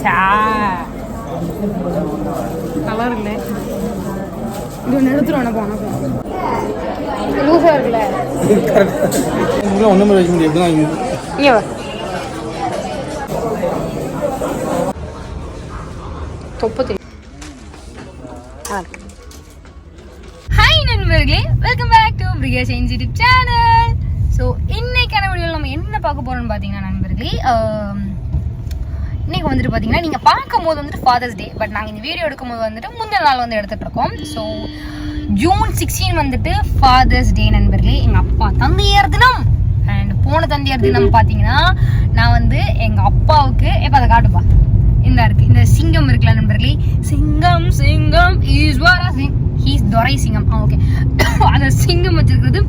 சா நல்லா இருக்குல்ல இது ஒன்று எடுத்துருவோம் போன லூஸாக இருக்குல்ல? ஒன்றுமே வைக்க முடியாது இங்கே வா. தொப்பு தெரியும் ஹாய் நண்பர்களே. Welcome back to Priya change YouTube channel so வீடியோவில் நம்ம என்ன பார்க்க போகிறோம்னு பார்த்தீங்கன்னா நண்பர்களே இன்றைக்கி வந்துட்டு பார்த்தீங்கன்னா நீங்கள் பார்க்கும்போது வந்துட்டு ஃபாதர்ஸ் டே பட் நாங்கள் இந்த வீடியோ எடுக்கும்போது வந்துட்டு முந்தின நாள் வந்து எடுத்துட்டு இருக்கோம். ஸோ ஜூன் சிக்ஸ்டீன் வந்துட்டு ஃபாதர்ஸ் டே நண்பர்களே எங்கள் அப்பா தந்தையர் தினம். அண்ட் போன தந்தையர் தினம் பார்த்தீங்கன்னா நான் வந்து எங்கள் அப்பாவுக்கு எப்போ அதை காட்டுப்பா? இந்த இருக்கு இந்த சிங்கம் இருக்குல்ல நண்பர்களே சிங்கம் சிங்கம் ஈஸ்வரா சிங் ஹீஸ் துரை சிங்கம் ஓகே அந்த சிங்கம் வச்சிருக்கிறது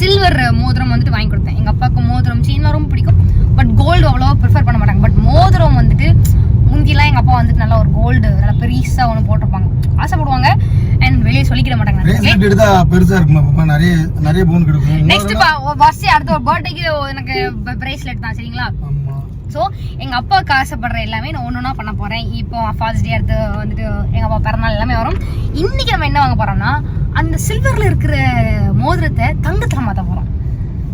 சில்வர் மோதிரம் வந்துட்டு வாங்கி கொடுத்தேன். எங்கள் அப்பாவுக்கு மோதிரம் சீனா ரொம்ப பிடிக்கும். பட் கோல்டு அவ்வளோவா ப்ரிஃபர் பண்ண மாட்டாங்க. பட் மோதிரம் வந்துட்டு முந்திலாம் எங்கள் அப்பா வந்துட்டு நல்லா ஒரு கோல்டு நல்லா பெருசாக ஒன்று போட்டிருப்பாங்க. ஆசைப்படுவாங்க. அண்ட் வெளியே சொல்லிக்கிட மாட்டாங்க. பெருசா இருக்குமா நிறைய நிறைய பவுன் கிடைக்கும். நெக்ஸ்ட் ஃபர்ஸ்ட் அடுத்த ஒரு பர்த்டேக்கு எனக்கு பிரேஸ்லெட் தான் சரிங்களா? ஸோ எங்கள் அப்பாவுக்கு ஆசைப்படுற எல்லாமே நான் ஒன்று ஒன்றா பண்ண போகிறேன் இப்போ ஃபாதர்ஸ் டே அடுத்து வந்துட்டு எங்கள் அப்பா பிறந்தநாள் எல்லாமே வரும். இன்னைக்கு நம்ம என்ன வாங்க போகிறோம்னா அந்த சில்வரில் இருக்கிற மோதிரத்தை தங்கத்தில் மாற்ற போகிறோம்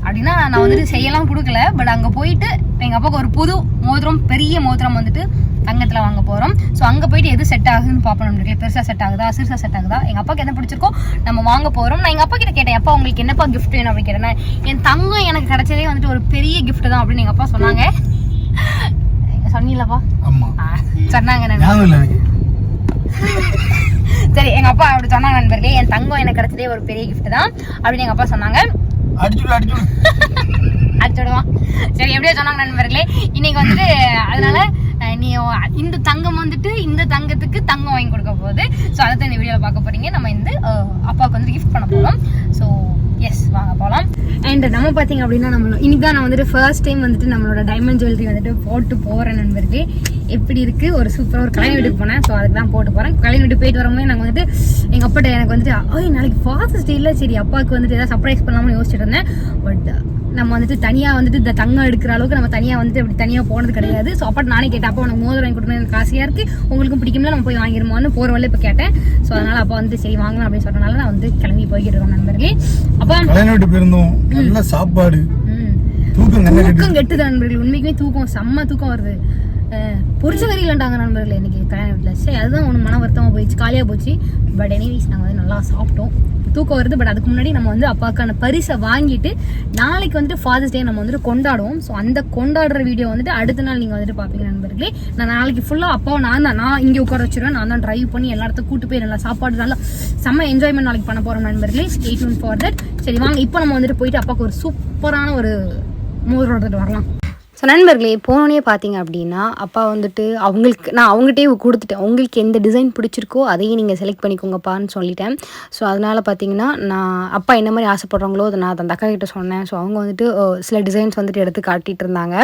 அப்படின்னா நான் வந்துட்டு செய்யலாம் கொடுக்கல பட் அங்கே போயிட்டு எங்கள் அப்பாவுக்கு ஒரு புது மோதிரம் பெரிய மோதிரம் வந்துட்டு தங்கத்தில் வாங்க போகிறோம் ஸோ அங்கே போயிட்டு எது செட் ஆகுதுன்னு பார்ப்போம் நம்மளுக்கு. பெருசாக செட் ஆகுதா சிறுசாக செட் ஆகுதா எங்கள் அப்பாவுக்கு என்ன பிடிச்சிருக்கோ நம்ம வாங்க போகிறோம் நான் எங்கள் அப்பா கிட்ட கேட்டேன் அப்பா உங்களுக்கு என்னப்பா கிஃப்ட் வேணும்? அப்படின்னு கேட்டேன். என் தங்கம் எனக்கு கிடைச்சதே வந்துட்டு ஒரு பெரிய gift தான் அப்படின்னு எங்கள் அப்பா சொன்னாங்க. சொன்னீங்களப்பா? சொன்னாங்க சரி எங்க அப்பா அப்படி சொன்னாங்க நண்பர்களே. என் தங்கம் எனக்கு கிடைச்சதே ஒரு பெரிய gift தான் அப்படின்னு எங்க அப்பா சொன்னாங்க. அடிச்சுடு அடிச்சுடு. அடிச்சுடுவான் சரி எப்படியோ சொன்னாங்க நண்பர்களே. இன்னைக்கு வந்துட்டு அதனால நீ இந்த தங்கம் வந்துட்டு இந்த தங்கத்துக்கு தங்கம் வாங்கி கொடுக்க போகுது. ஸோ அதை தான் இந்த வீடியோவில் பார்க்க போறீங்க. நம்ம இந்த அப்பாவுக்கு வந்து கிஃப்ட் பண்ண போகிறோம் ஸோ எஸ் வாங்க போகலாம் அண்ட் நம்ம பார்த்தீங்க அப்படின்னா நம்ம இன்னைக்கு தான் நான் வந்துட்டு ஃபர்ஸ்ட் டைம் வந்துட்டு நம்மளோட டைமண்ட் ஜுவல்லரி வந்துட்டு போட்டு போகிறேன் நண்பர்களே. எப்படி இருக்கு? ஒரு சூப்பராக ஒரு கல்யாண வீட்டுக்கு போனேன். ஸோ அதுக்கு தான் போட்டு போகிறேன் கல்யாண வீட்டுக்கு போயிட்டு வரும்போது நாங்கள் வந்துட்டு எங்கள் அப்பாட்ட எனக்கு வந்துட்டு ஓய் நாளைக்கு ஃபாஸ்ட் இல்லை சரி அப்பாவுக்கு வந்துட்டு ஏதாவது சர்ப்ரைஸ் பண்ணலாம்னு யோசிச்சுட்டு இருந்தேன். பட் நம்ம வந்துட்டு தனியாக வந்துட்டு இந்த தங்கம் எடுக்கிற அளவுக்கு நம்ம தனியாக வந்துட்டு அப்படி தனியாக போனது கிடையாது. ஸோ அப்பா நானே கேட்டேன் அப்பா உனக்கு மோதிரம் வாங்கி கொடுக்கணும் எனக்கு ஆசையாக இருக்குது உங்களுக்கும் பிடிக்கும்ல நம்ம போய் வாங்கிருமோன்னு போகிற வழியில இப்போ கேட்டேன். ஸோ அதனால் அப்பா வந்து சரி வாங்கலாம் அப்படின்னு சொன்னனால நான் வந்து கிளம்பி போய்கிட்டு இருக்கோம் நண்பர்களே. அப்பா போயிருந்தோம். நல்ல சாப்பாடு. தூக்கம் கெட்டுது நண்பர்களே. உண்மைக்குமே தூக்கம் செம்ம தூக்கம் வருது. பொரிச்ச கறி இல்லைண்டாங்க நண்பர்களே இன்னைக்கு கல்யாண வீட்டில் சரி அதுதான் ஒன்று மன வருத்தமாக போயிடுச்சு காலியாக போச்சு. பட் எனிவேஸ் நாங்கள் வந்து நல்லா சாப்பிட்டோம். தூக்கம் வருது பட் அதுக்கு முன்னாடி நம்ம வந்து அப்பாவுக்கான பரிசை வாங்கிட்டு நாளைக்கு வந்துட்டு ஃபாதர்ஸ் டே நம்ம வந்துட்டு கொண்டாடுவோம். ஸோ அந்த கொண்டாடுற வீடியோ வந்துட்டு அடுத்த நாள் நீங்கள் வந்துட்டு பார்ப்பீங்க நண்பர்களே. நான் நாளைக்கு ஃபுல்லாக அப்பாவை நான் தான் நான் இங்கே உட்கார வச்சிருவேன். நான் தான் ட்ரைவ் பண்ணி எல்லா இடத்துக்கும் கூட்டு போய் நல்லா சாப்பாடு நல்லா செம்ம என்ஜாய்மெண்ட் நாளைக்கு பண்ண போகிறோம் நண்பர்களே. ஸ்டேட் ஃபார் தட் சரி வாங்க இப்போ நம்ம வந்துட்டு போயிட்டு அப்பாவுக்கு ஒரு சூப்பரான ஒரு மோதிரம் வரலாம். ஸோ நண்பர்களே போனோடனே பார்த்தீங்க அப்படின்னா அப்பா வந்துட்டு அவங்களுக்கு நான் அவங்ககிட்டயே கொடுத்துட்டேன். உங்களுக்கு எந்த டிசைன் பிடிச்சிருக்கோ அதையும் நீங்கள் செலக்ட் பண்ணிக்கோங்கப்பான்னு சொல்லிட்டேன். ஸோ அதனால் பார்த்தீங்கன்னா நான் அப்பா என்ன மாதிரி ஆசைப்படுறாங்களோ அதை நான் அந்த அக்கா கிட்ட சொன்னேன். ஸோ அவங்க வந்துட்டு சில டிசைன்ஸ் வந்துட்டு எடுத்து காட்டிகிட்டு இருந்தாங்க.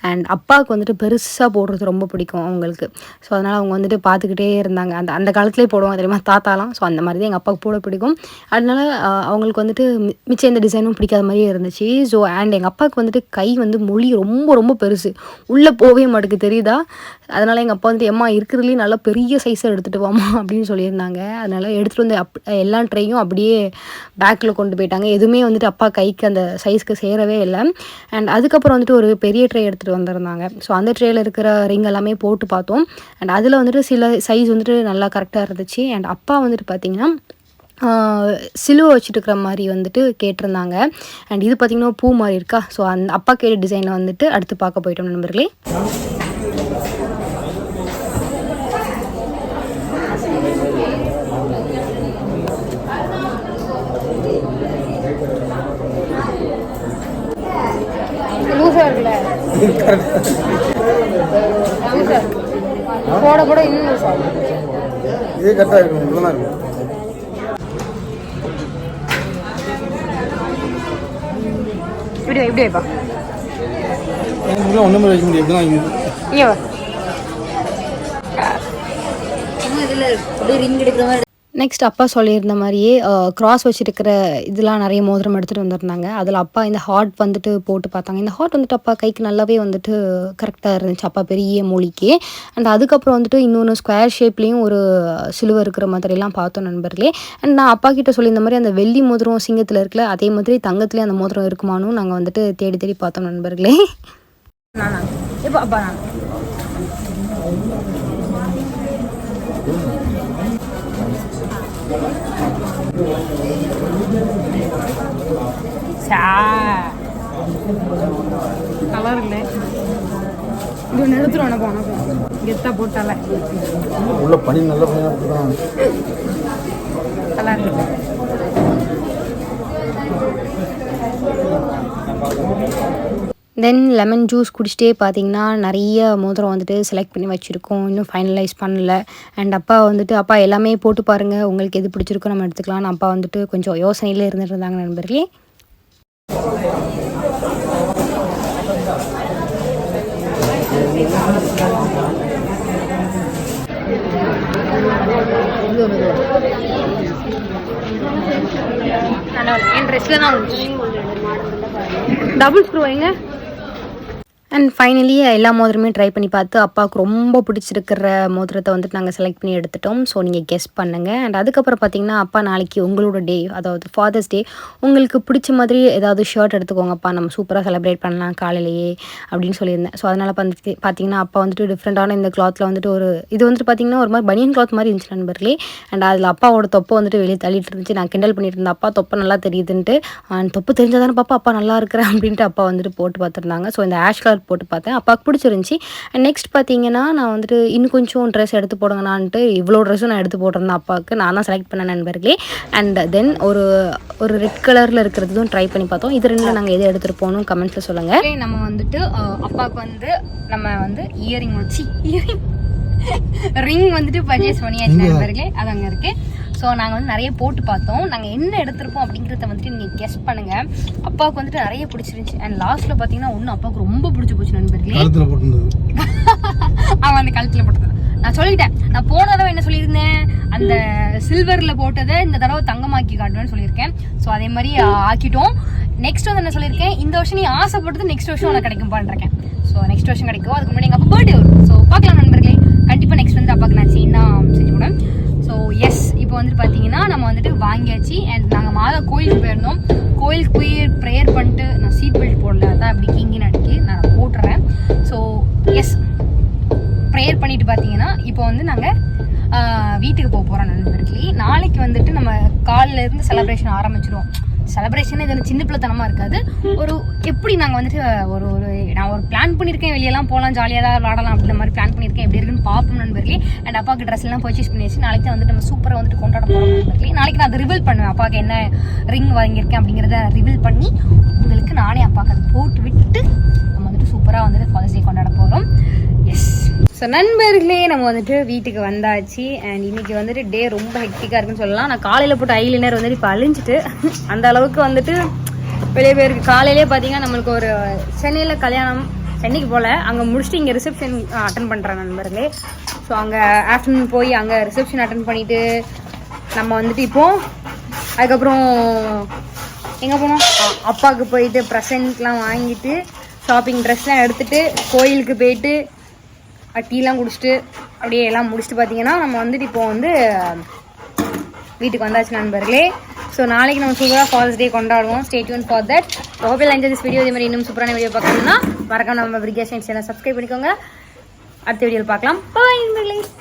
அண்ட் அப்பாவுக்கு வந்துட்டு பெருசாக போடுறது ரொம்ப பிடிக்கும் அவங்களுக்கு. ஸோ அதனால் அவங்க வந்துட்டு பார்த்துக்கிட்டே இருந்தாங்க. அந்த அந்த காலத்துலேயே போடுவாங்க தெரியுமா தாத்தாலாம். ஸோ அந்த மாதிரி தான் எங்கள் அப்பாவுக்கு போட பிடிக்கும். அதனால அவங்களுக்கு வந்துட்டு மி- மிச்சம் எந்த டிசைனும் பிடிக்காத மாதிரியே இருந்துச்சு. ஸோ அண்ட் எங்கள் அப்பாவுக்கு வந்துட்டு கை வந்து மொழி ரொம்ப ரொம்ப பெருசு. உள்ளே போகவே மாட்டுக்கு தெரியுதா? அதனால் எங்கள் அப்பா வந்துட்டு எம்மா இருக்கிறதுலேயே நல்லா பெரிய சைஸை எடுத்துகிட்டு வாமா அப்படின்னு சொல்லியிருந்தாங்க. அதனால் எடுத்துகிட்டு வந்து அப் எல்லா ட்ரையும் அப்படியே பேக்கில் கொண்டு போயிட்டாங்க. எதுவுமே வந்துட்டு அப்பா கைக்கு அந்த சைஸ்க்கு சேரவே இல்லை. அண்ட் அதுக்கப்புறம் வந்துட்டு ஒரு பெரிய ட்ரே எடுத்துகிட்டு வந்திருந்தாங்க. ஸோ அந்த ட்ரேயில் இருக்கிற ரிங் எல்லாமே போட்டு பார்த்தோம். அண்ட் அதில் வந்துட்டு சில சைஸ் வந்துட்டு நல்லா கரெக்டாக இருந்துச்சு. அண்ட் அப்பா வந்துட்டு பார்த்திங்கன்னா சிலுவை வச்சுட்டு இருக்கிற மாதிரி வந்துட்டு கேட்டிருந்தாங்க. அண்ட் இது பார்த்திங்கன்னா பூ மாதிரி இருக்கா? ஸோ அந்த அப்பா கேட்ட டிசைனை வந்துட்டு அடுத்து பார்க்க போயிட்டோம் நண்பர்களே. போட போட இன்னும் லூஸாக கரெக்டாக இருக்கும். இப்படி வை, இப்படி வைப்பா. ஒன்றும் வைக்க முடியாது இங்கே வா. இதில் அப்படியே ரிங் எடுக்கிற மாதிரி நெக்ஸ்ட் அப்பா சொல்லியிருந்த மாதிரியே கிராஸ் வச்சுருக்கிற இதெல்லாம் நிறைய மோதிரம் எடுத்துகிட்டு வந்திருந்தாங்க. அதில் அப்பா இந்த ஹார்ட் வந்துட்டு போட்டு பார்த்தாங்க. இந்த ஹார்ட் வந்துட்டு அப்பா கைக்கு நல்லாவே வந்துட்டு கரெக்டாக இருந்துச்சு. அப்பா பெரிய மூலிக்கு அண்ட் அதுக்கப்புறம் வந்துட்டு இன்னொன்று ஸ்கொயர் ஷேப்லேயும் ஒரு சிலுவை இருக்கிற மாதிரிலாம் பார்த்தோம் நண்பர்களே. அண்ட் நான் அப்பா கிட்ட சொல்லியிருந்த மாதிரி அந்த வெள்ளி மோதிரம் சிங்கத்தில் இருக்கல அதே மாதிரி தங்கத்துலேயும் அந்த மோதிரம் இருக்குமானும் நாங்கள் வந்துட்டு தேடி தேடி பார்த்தோம் நண்பர்களே. இப்போ அப்பா நல்லா இருக்குல்ல இது ஒன்று எடுத்துருவோம் போனோம் கெத்தா போட்டால. உள்ள பனி நல்ல பனியாக இருக்குதான். நல்லா தென் லெமன் ஜூஸ் குடிச்சிட்டே பார்த்தீங்கன்னா நிறைய மோதிரம் வந்துட்டு செலக்ட் பண்ணி வச்சுருக்கோம். இன்னும் ஃபைனலைஸ் பண்ணல. அண்ட் அப்பா வந்துட்டு அப்பா எல்லாமே போட்டு பாருங்கள் உங்களுக்கு எது பிடிச்சிருக்கோ நம்ம எடுத்துக்கலாம்னு. அப்பா வந்துட்டு கொஞ்சம் யோசனையில் இருந்துட்டு இருந்தாங்க நண்பர்களே என் தான் டபுள் ஸ்க்ரூ வைங்க. அண்ட் ஃபைனலி எல்லா மோதிரமே ட்ரை பண்ணி பார்த்து அப்பாவுக்கு ரொம்ப பிடிச்சிருக்கிற மோதிரத்தை வந்துட்டு நாங்கள் செலக்ட் பண்ணி எடுத்துட்டோம். ஸோ நீங்கள் கெஸ் பண்ணுங்கள் அண்ட் அதுக்கப்புறம் பார்த்தீங்கன்னா அப்பா நாளைக்கு உங்களோட டே அதாவது ஃபாதர்ஸ் டே உங்களுக்கு பிடிச்ச மாதிரி ஏதாவது ஷர்ட் எடுத்துக்கோங்கப்பா நம்ம சூப்பராக செலிப்ரேட் பண்ணலாம் காலையிலேயே அப்படின்னு சொல்லியிருந்தேன். ஸோ அதனால் வந்துட்டு பார்த்தீங்கன்னா அப்பா வந்துட்டு டிஃப்ரெண்ட்டான இந்த கிளாத்தில் வந்துட்டு ஒரு இது வந்துட்டு பார்த்தீங்கன்னா ஒரு மாதிரி பனியன் கிளாத் மாதிரி இருந்துச்சு நண்பர்களே. அண்ட் அதில் அப்பாவோட தொப்பை வந்துட்டு வெளியே தள்ளிட்டு இருந்துச்சு. நான் கிண்டல் பண்ணிட்டு இருந்தேன். அப்பா தொப்பை நல்லா தெரியுதுன்ட்டு. அண்ட் தொப்பு தெரிஞ்சாதானே பாப்பா அப்பா நல்லா இருக்கிறேன் அப்படின்ட்டு அப்பா வந்துட்டு போட்டு பார்த்துருந்தாங்க. ஸோ இந்த ஆஷ் கலர் போட்டு பார்த்தேன். அப்பாவுக்கு பிடிச்சிருந்துச்சி. அண்ட் நெக்ஸ்ட் பார்த்தீங்கன்னா நான் வந்துட்டு இன்னும் கொஞ்சம் ட்ரெஸ் எடுத்து போடுங்கண்ணான்ட்டு இவ்வளோ ட்ரெஸ்ஸும் நான் எடுத்து போட்டிருந்தேன் அப்பாவுக்கு. நான் தான் செலக்ட் பண்ண நண்பர்களே. அண்ட் தென் ஒரு ஒரு ரெட் கலரில் இருக்கிறதும் ட்ரை பண்ணி பார்த்தோம். இது ரெண்டில் நாங்கள் எது எடுத்துகிட்டு போகணும் கமெண்ட்ஸில் சொல்லுங்கள் நம்ம வந்துட்டு அப்பாவுக்கு வந்து நம்ம வந்து இயரிங் வச்சு இயரிங் ரிங் வந்துட்டு பர்ச்சேஸ் பண்ணியாச்சு நண்பர்களே. அது அங்கே இருக்கு. ஸோ நாங்கள் வந்து நிறைய போட்டு பார்த்தோம். நாங்கள் என்ன எடுத்திருப்போம் அப்படிங்கிறத வந்துட்டு நீங்கள் கெஸ் பண்ணுங்க. அப்பாவுக்கு வந்துட்டு நிறைய பிடிச்சிருந்துச்சு. அண்ட் லாஸ்ட்டில் பார்த்தீங்கன்னா ஒன்று அப்பாவுக்கு ரொம்ப பிடிச்சி போச்சு நண்பர்களே. அவன் அந்த கழுத்தில் போட்டது. நான் சொல்லிட்டேன். நான் போன தடவை என்ன சொல்லியிருந்தேன்? அந்த சில்வரில் போட்டதை இந்த தடவை தங்கமாக்கி காட்டுவேன்னு சொல்லியிருக்கேன். ஸோ அதே மாதிரி ஆக்கிட்டோம். நெக்ஸ்ட் வந்து என்ன சொல்லியிருக்கேன்? இந்த வருஷம் நீ ஆசைப்பட்டது நெக்ஸ்ட் வருஷம் உனக்கு கிடைக்கும் பண்ணிருக்கேன் ஸோ நெக்ஸ்ட் வருஷம் கிடைக்கும். அதுக்கு முன்னாடி எங்கள் அப்பா பர்த்டே வரும். ஸோ பார்க்கலாம் நண்பர்களே. கண்டிப்பாக நெக்ஸ்ட் வந்து அப்பாவுக்கு நான் செயின் தான் செஞ்சு போடுவேன். ஸோ எஸ் இப்போ வந்துட்டு பார்த்தீங்கன்னா நம்ம வந்துட்டு வாங்கியாச்சு. அண்ட் நாங்கள் மாதா கோயிலுக்கு போயிருந்தோம். கோயிலுக்கு போய் ப்ரேயர் பண்ணிட்டு நான் சீட் பெல்ட் போடல. அதான் இப்படி கிங்கின்னு அடிக்கி நான் போட்டுறேன். ஸோ எஸ் ப்ரேயர் பண்ணிட்டு பார்த்தீங்கன்னா இப்போ வந்து நாங்கள் வீட்டுக்கு போக போகிறோம் நண்பர்களே. நாளைக்கு வந்துட்டு நம்ம காலிலேருந்து இருந்து செலிப்ரேஷன் ஆரம்பிச்சிடுவோம் செலிப்ரேஷன் இதில் சின்ன பிள்ளைத்தனமாக இருக்காது. ஒரு எப்படி நாங்கள் வந்துட்டு ஒரு ஒரு நான் ஒரு பிளான் பண்ணியிருக்கேன் வெளியெல்லாம் போகலாம் ஜாலியாக தான் விளாடலாம் அப்படின்ற மாதிரி பிளான் பண்ணியிருக்கேன் எப்படி இருக்குன்னு பார்ப்போம் நண்பர்களே. அண்ட் அப்பாவுக்கு ட்ரெஸ் எல்லாம் பர்ச்சேஸ் பண்ணி வச்சு நாளைக்கு தான் வந்துட்டு நம்ம சூப்பராக வந்துட்டு கொண்டாட போகிறோம் நண்பர்களே. நாளைக்கு நான் அதை ரிவீல் பண்ணுவேன். அப்பாவுக்கு என்ன ரிங் வாங்கியிருக்கேன் அப்படிங்கிறத ரிவீல் பண்ணி உங்களுக்கு நானே அப்பாவுக்கு அதை போட்டு விட்டு நம்ம வந்துட்டு சூப்பராக வந்துட்டு ஃபாதர்ஸ் டே கொண்டாட போகிறோம் எஸ் ஸோ நண்பர்களே நம்ம வந்துட்டு வீட்டுக்கு வந்தாச்சு. அண்ட் இன்னைக்கு வந்துட்டு டே ரொம்ப ஹெக்டிக்காக இருக்குன்னு சொல்லலாம். நான் காலையில் போட்டு ஐலினர் வந்துட்டு இப்போ அழிஞ்சிட்டு அந்த அளவுக்கு வந்துட்டு வெளியே போயிருக்கு. காலையிலே பார்த்தீங்கன்னா நம்மளுக்கு ஒரு சென்னையில் கல்யாணம் சென்னைக்கு போகல அங்கே முடிச்சுட்டு இங்கே ரிசப்ஷன் அட்டன் பண்ணுறேன் நண்பர்களே. ஸோ அங்கே ஆஃப்டர்நூன் போய் அங்கே ரிசப்ஷன் அட்டன் பண்ணிவிட்டு நம்ம வந்துட்டு இப்போ அதுக்கப்புறம் எங்கே போனோம்? அப்பாவுக்கு போயிட்டு ப்ரெசன்ட்லாம் வாங்கிட்டு ஷாப்பிங் ட்ரெஸ்லாம் எடுத்துகிட்டு கோயிலுக்கு போயிட்டு டீலாம் குடிச்சிட்டு அப்படியே எல்லாம் முடிச்சுட்டு பார்த்தீங்கன்னா நம்ம வந்துட்டு இப்போ வந்து வீட்டுக்கு வந்தாச்சு நண்பர்களே. ஸோ நாளைக்கு நம்ம சூப்பராக ஃபாதர்ஸ் டே கொண்டாடுவோம். Stay tuned for that hope you'll enjoy this video இதே மாதிரி இன்னும் சூப்பரான வீடியோ பார்க்கணும்னா மறக்காம நம்ம பிரிகேஷன் சேனல் சப்ஸ்கிரைப் பண்ணிக்கோங்க. அடுத்த வீடியோவில் பார்க்கலாம். பாய் நண்பர்களே.